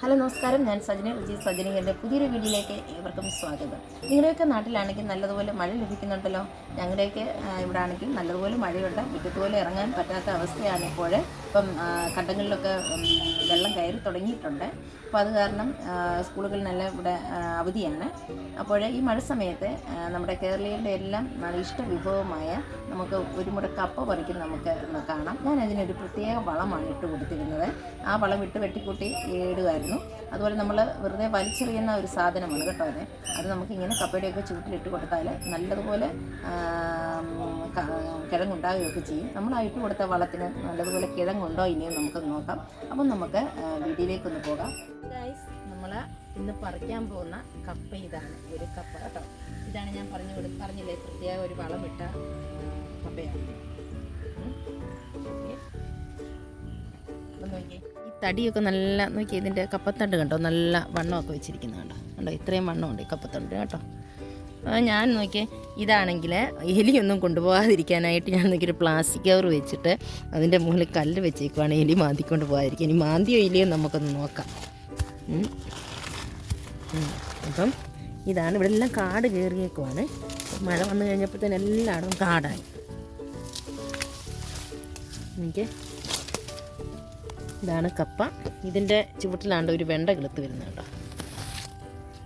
Hello നമസ്കാരം. ഞാൻ സജന വിജയ് സജനികളുടെ പുതിയൊരു വീഡിയോയിലേക്ക് ഏവർക്കും സ്വാഗതം. നിങ്ങളുടെയൊക്കെ നാട്ടിലാണെങ്കിൽ നല്ലതുപോലെ മഴ ലഭിക്കുന്നുണ്ടല്ലോ. ഞങ്ങളുടെയൊക്കെ ഇവിടെ ആണെങ്കിൽ നല്ലതുപോലെ മഴയുണ്ട്. മുറ്റത്തുപോലെ ഇറങ്ങാൻ പറ്റാത്ത അവസ്ഥയാണ് ഇപ്പോൾ. ഇപ്പം കണ്ടങ്ങളിലൊക്കെ വെള്ളം കയറി തുടങ്ങിയിട്ടുണ്ട്. അപ്പോൾ അത് കാരണം സ്കൂളുകളിലെല്ലാം ഇവിടെ അവധിയാണ്. അപ്പോൾ ഈ മഴ സമയത്ത് നമ്മുടെ കേരളീയരുടെ എല്ലാം നല്ല ഇഷ്ട വിഭവമായ നമുക്ക് ഒരു മുട കപ്പ പറിക്കും നമുക്ക് കാണാം. ഞാൻ അതിനൊരു പ്രത്യേക വളമാണ് ഇട്ട് കൊടുത്തിരുന്നത്. ആ വളം ഇട്ട് വെട്ടിക്കൂട്ടി ഇടുമായിരുന്നു അതുപോലെ നമ്മൾ വെറുതെ വലിച്ചെറിയുന്ന ഒരു സാധനമാണ് കേട്ടോ അത്. അത് നമുക്കിങ്ങനെ കപ്പയുടെയൊക്കെ ചൂട്ടിലിട്ട് കൊടുത്താൽ നല്ലതുപോലെ കിഴങ്ങുണ്ടാകുകയൊക്കെ ചെയ്യും. നമ്മൾ ആ ഇട്ട് കൊടുത്ത വളത്തിന് നല്ലതുപോലെ കിഴങ്ങുണ്ടോ ഇല്ലയോ നമുക്കൊന്ന് നോക്കാം. അപ്പം നമുക്ക് വീഡിയോയിലേക്കൊന്ന് പോകാം. നമ്മൾ ഇന്ന് പറിക്കാൻ പോകുന്ന കപ്പ ഇതാണ്. ഒരു കപ്പ കേട്ടോ. ഇതാണ് ഞാൻ പറഞ്ഞു വിട പറഞ്ഞില്ലേ പ്രത്യേക ഒരു വളമിട്ട കപ്പയാണ്. ഈ തടിയൊക്കെ നല്ല നോക്കി ഇതിന്റെ കപ്പത്തണ്ട് കണ്ടോ? നല്ല വണ്ണമൊക്കെ വെച്ചിരിക്കുന്നത് കണ്ടോ? കണ്ടോ? ഇത്രയും വണ്ണമുണ്ട് ഈ കപ്പത്തണ്ട് കേട്ടോ. ഞാൻ നോക്കി ഇതാണെങ്കിൽ എലിയൊന്നും കൊണ്ടുപോകാതിരിക്കാനായിട്ട് ഞാൻ നോക്കിയൊരു പ്ലാസ്റ്റിക് കവർ വെച്ചിട്ട് അതിന്റെ മുകളിൽ കല്ല് വെച്ചേക്കുവാണ് എലി മാന്തിക്കൊണ്ട് പോകാതിരിക്കാൻ. ഇനി മാന്തിയോ എലിയോ നമുക്കൊന്ന് നോക്കാം. അപ്പം ഇതാണ് ഇവിടെ എല്ലാം കാട് കയറിയേക്കുവാണ്. മഴ വന്നു തന്നെ എല്ലായിടും കാടായി. എനിക്ക് ഇതാണ് കപ്പ. ഇതിന്റെ ചുവട്ടിലാണ്ട് ഒരു വെണ്ട കിളുത്ത് വരുന്നത് കേട്ടോ.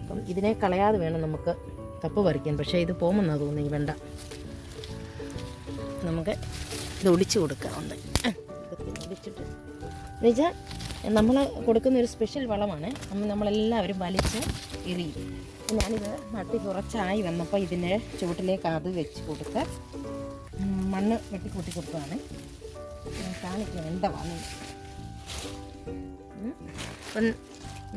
അപ്പം ഇതിനെ കളയാതെ വേണം നമുക്ക് കപ്പ പറിക്കാൻ. പക്ഷേ ഇത് പോകുമെന്നാണ് തോന്നി വേണ്ട. നമുക്ക് ഇത് ഒടിച്ചു കൊടുക്കാം ഒന്ന്. ഒടിച്ചിട്ട്. എന്നുവെച്ചാൽ നമ്മൾ കൊടുക്കുന്ന ഒരു സ്പെഷ്യൽ വളമാണ്. നമ്മളെല്ലാവരും വലിച്ച് എറിയും. ഞാനിത് നട്ടി കുറച്ചായി വന്നപ്പോൾ ഇതിന്റെ ചുവട്ടിലേക്ക് അത് വെച്ച് കൊടുത്ത് മണ്ണ് വെട്ടിക്കൂട്ടി കൊടുത്തതാണ്. ഞാൻ കാണിക്കാം എന്താ വന്നത്?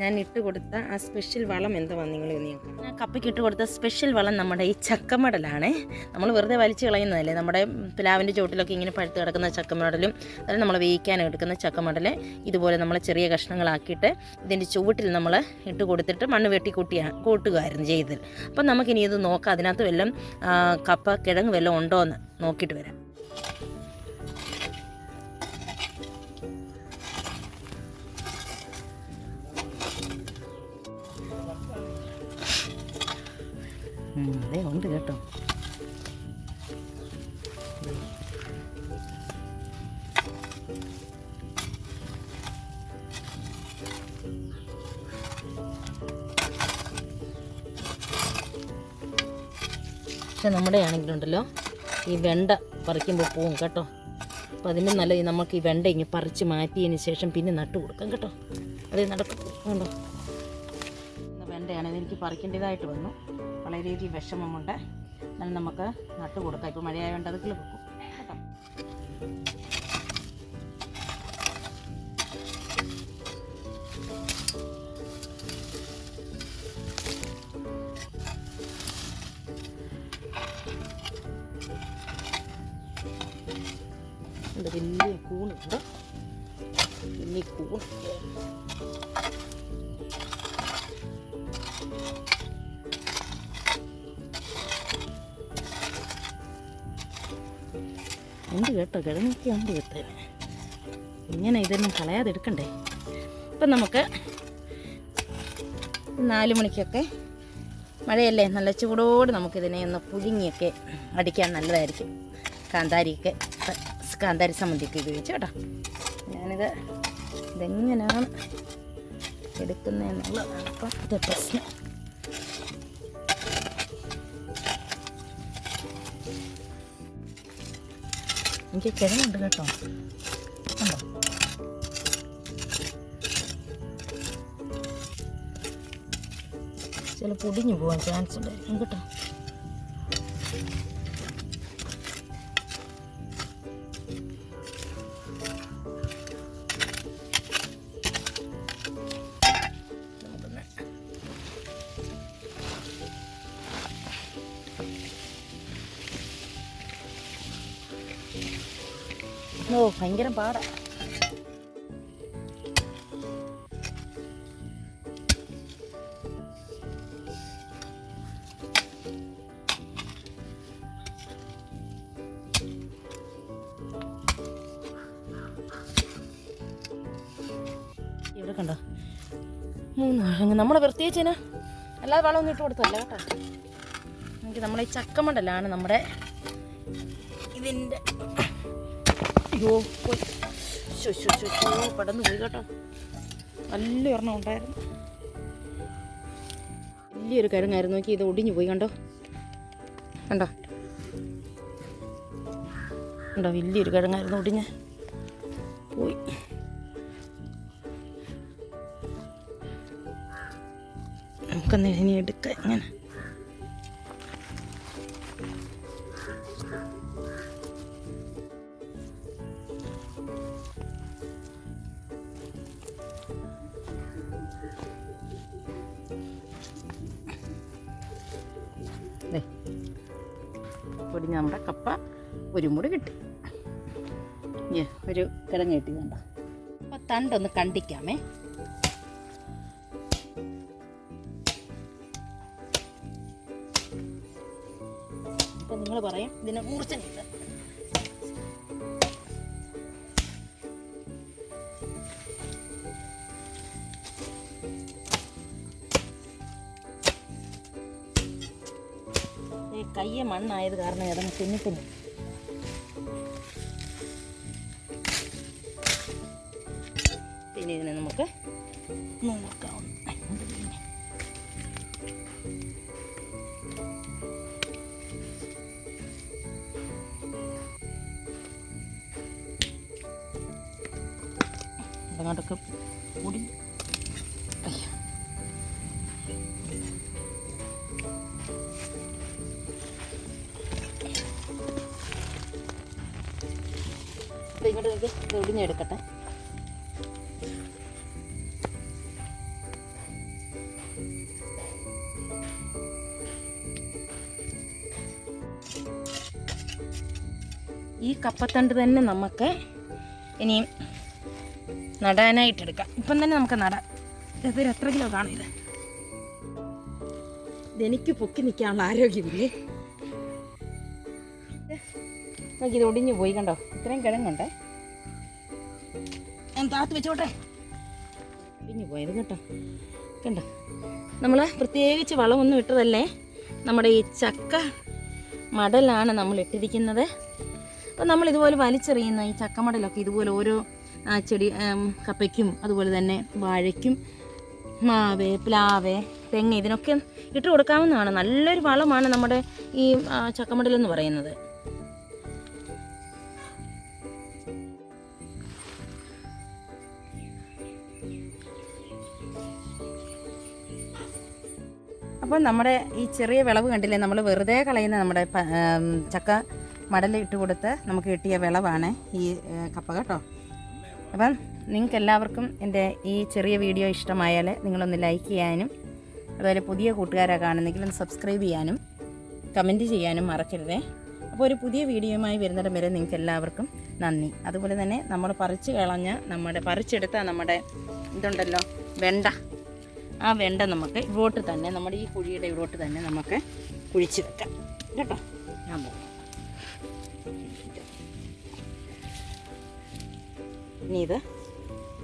ഞാൻ ഇട്ട് കൊടുത്ത ആ സ്പെഷ്യൽ വളം എന്താ നിങ്ങൾ ഞാൻ കപ്പയ്ക്ക് ഇട്ട് കൊടുത്ത സ്പെഷ്യൽ വളം നമ്മുടെ ഈ ചക്കമടലാണ്. നമ്മൾ വെറുതെ വലിച്ചു കളയുന്നതല്ലേ? നമ്മുടെ പ്ലാവിന്റെ ചുവട്ടിലൊക്കെ ഇങ്ങനെ പഴുത്ത് കിടക്കുന്ന ചക്കമടലും അതായത് നമ്മൾ വേവിക്കാൻ എടുക്കുന്ന ചക്കമടൽ ഇതുപോലെ നമ്മൾ ചെറിയ കഷ്ണങ്ങളാക്കിയിട്ട് ഇതിന്റെ ചുവട്ടിൽ നമ്മൾ ഇട്ട് കൊടുത്തിട്ട് മണ്ണ് വെട്ടി കൂട്ടിയാ കൂട്ടുകയായിരുന്നു ചെയ്തത്. അപ്പം നമുക്കിനി ഇത് നോക്കാം. അതിനകത്ത് വല്ലതും കപ്പ കിഴങ്ങ് വല്ലതും ഉണ്ടോ എന്ന് നോക്കിയിട്ട് വരാം. അതെ ഉണ്ട് കേട്ടോ. പക്ഷെ നമ്മുടെ ആണെങ്കിലുണ്ടല്ലോ ഈ വെണ്ട പറിക്കുമ്പോൾ പോവും കേട്ടോ. അപ്പോൾ അതിന് നല്ല നമുക്ക് ഈ വെണ്ട ഇങ്ങനെ പറിച്ച് മാറ്റിയതിന് ശേഷം പിന്നെ നട്ട് കൊടുക്കാം കേട്ടോ. അതേ നടക്കും കണ്ടോ? വെണ്ടയാണെങ്കിൽ വെണ്ടയാണ് ഇതെനിക്ക് പറിക്കേണ്ടതായിട്ട് വന്നു. വളരെയധികം വിഷമമുണ്ട് എന്നാലും നമുക്ക് നട്ട് കൊടുക്കാം. ഇപ്പോൾ മഴയായതുകൊണ്ട് അത് കിളിക്കും കേട്ടോ? വലിയ കൂണുണ്ട് വലിയ കൂണ് ഉണ്ട് കേട്ടോ? കിഴങ്ങൊക്കെ ഉണ്ട് കേട്ടോ? ഇങ്ങനെ ഇതൊന്നും കളയാതെ എടുക്കണ്ടേ? ഇപ്പം നമുക്ക് നാല് മണിക്കൊക്കെ മഴയല്ലേ? നല്ല ചൂടോട് നമുക്കിതിനെ ഒന്ന് പുഴുങ്ങിയൊക്കെ അടിക്കാൻ നല്ലതായിരിക്കും. കാന്താരിയൊക്കെ കാന്താരി സമ്മന്തിയൊക്കെ ഉപയോഗിച്ച് കേട്ടോ. ഞാനിത് ഇതെങ്ങനെയാണ് എടുക്കുന്നതെന്നുള്ളതാണ് അപ്പം ഇത് പ്രശ്നം എനിക്ക് കിഴങ്ങുണ്ട് കേട്ടോ. കണ്ടോ ചില പൊടിഞ്ഞു പോകാൻ ചാൻസ് ഉണ്ടായിരിക്കും കേട്ടോ? ഓ ഭയങ്കര പാടാ. ഇവിടെ കണ്ടോ മൂന്ന് നമ്മളെ പ്രത്യേകിച്ചിന് അല്ലാതെ വളമൊന്നും ഇട്ട് കൊടുത്തല്ല കേട്ടോ. എനിക്ക് നമ്മളെ ഈ ചക്കമണ്ടല്ലാണ് നമ്മുടെ ഇതിന്റെ അയ്യോ പടന്ന് പോയി കേട്ടോ. നല്ല ഒരെണ്ണം ഉണ്ടായിരുന്നു. വലിയൊരു കരുങ്ങായിരുന്നു. നോക്കി ഇത് ഒടിഞ്ഞു പോയി കണ്ടോ? കണ്ടോ? കണ്ടോ വലിയൊരു കിഴങ്ങായിരുന്നു ഒടിഞ്ഞ്. പോയി. നമുക്കൊന്ന് ഇനി എടുക്കാം ഇങ്ങനെ. പൊടിഞ്ഞ നമ്മുടെ കപ്പ ഒരു മുടി കിട്ടി ഒരു കിഴങ്ങ് കിട്ടി കണ്ട അപ്പം തണ്ടൊന്ന് കണ്ടിക്കാമേ. അപ്പം നിങ്ങൾ പറയും ഇതിനെ മൂർച്ചനില്ല ഈ മണ്ണായത് കാരണം ഏതാണ് തിന്നി പിന്നെ ഇതിനെ നമുക്ക് നോക്കാം. അങ്ങോട്ടൊക്കെ പൊടി. ഇത് ഒടിഞ്ഞെടുക്കട്ടെ ഈ കപ്പത്തണ്ട് തന്നെ നമുക്ക് ഇനിയും നടാനായിട്ട് എടുക്കാം ഇപ്പം തന്നെ നമുക്ക് നടാം. ഇതൊരു എത്ര കിലോ കാണും ഇത്? ഇതെനിക്ക് പൊക്കി നിൽക്കാനുള്ള ആരോഗ്യമില്ലേ? നമുക്കിത് ഒടിഞ്ഞു പോയി കണ്ടോ? ഇത്രയും കിഴങ്ങുണ്ടേ ഞാൻ താത്ത് വെച്ചോട്ടെ. പിന്നെ പോയത് കേട്ടോ. കണ്ടോ? നമ്മൾ പ്രത്യേകിച്ച് വളമൊന്നും ഇട്ടതല്ലേ? നമ്മുടെ ഈ ചക്ക മടലാണ് നമ്മൾ ഇട്ടിരിക്കുന്നത്. അപ്പം നമ്മൾ ഇതുപോലെ വലിച്ചെറിയുന്ന ഈ ചക്കമടലൊക്കെ ഇതുപോലെ ഓരോ ചെടി കപ്പയ്ക്കും അതുപോലെ തന്നെ വാഴയ്ക്കും മാവ് പ്ലാവ് തെങ്ങ് ഇതിനൊക്കെ ഇട്ട് കൊടുക്കാവുന്നതാണ്. നല്ലൊരു വളമാണ് നമ്മുടെ ഈ ചക്കമടലെന്ന് പറയുന്നത്. അപ്പോൾ നമ്മുടെ ഈ ചെറിയ വിളവ് കണ്ടില്ലേ? നമ്മൾ വെറുതെ കളയുന്ന നമ്മുടെ ചക്ക മടൽ ഇട്ട് കൊടുത്ത് നമുക്ക് കിട്ടിയ വിളവാണ് ഈ കപ്പ കേട്ടോ. അപ്പം നിങ്ങൾക്ക് എല്ലാവർക്കും എന്റെ ഈ ചെറിയ വീഡിയോ ഇഷ്ടമായാൽ നിങ്ങളൊന്ന് ലൈക്ക് ചെയ്യാനും അതുപോലെ പുതിയ കൂട്ടുകാരെ കാണുന്നെങ്കിൽ ഒന്ന് സബ്സ്ക്രൈബ് ചെയ്യാനും കമന്റ് ചെയ്യാനും മറക്കരുതേ. അപ്പോൾ ഒരു പുതിയ വീഡിയോയുമായി വരുന്നിടം വരെ നിങ്ങൾക്ക് എല്ലാവർക്കും നന്ദി. അതുപോലെ തന്നെ നമ്മൾ പറിച്ച് കളഞ്ഞ നമ്മുടെ പറിച്ചെടുത്ത നമ്മുടെ ഇതുണ്ടല്ലോ വെണ്ട. ആ വെണ്ട നമുക്ക് ഇവിടോട്ട് തന്നെ നമ്മുടെ ഈ കുഴിയുടെ ഇവിടോട്ട് തന്നെ നമുക്ക് കുഴിച്ച് വെക്കാം. കേട്ടോ? ഞാൻ പോകും ഇനി ഇത്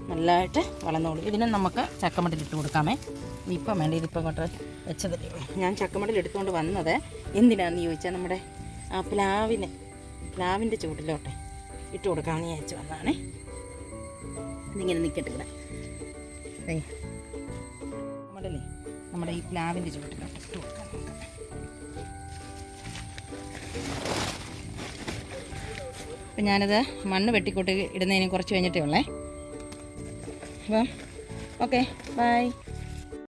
നല്ലതായിട്ട് വളർന്നോളൂ. ഇതിനെ നമുക്ക് ചക്കമട്ടിൽ ഇട്ട് കൊടുക്കാമേ. ഇപ്പം വേണ്ട ഇതിപ്പം ഇങ്ങോട്ട് വെച്ചത്. ഞാൻ ചക്കമട്ടിൽ എടുത്തുകൊണ്ട് വന്നത് എന്തിനാണെന്ന് ചോദിച്ചാൽ നമ്മുടെ ആ പ്ലാവിന് പ്ലാവിന്റെ ചൂട്ടിലോട്ടെ ഇട്ട് കൊടുക്കാമെന്ന് വിചാരിച്ച് വന്നതാണേ. ഇതിങ്ങനെ നിൽക്കട്ടെ ഇവിടെ. മടലേ നമ്മുടെ ഈ പ്ലാവിന്റെ ചുവട്ടിലോട്ട് ഇട്ട് കൊടുക്കാം. അപ്പം ഞാനത് മണ്ണ് വെട്ടിക്കൂട്ടി ഇടുന്നതിന് കുറച്ച് കഴിഞ്ഞിട്ടേ ഉള്ളേ. അപ്പം ഓക്കെ ബൈ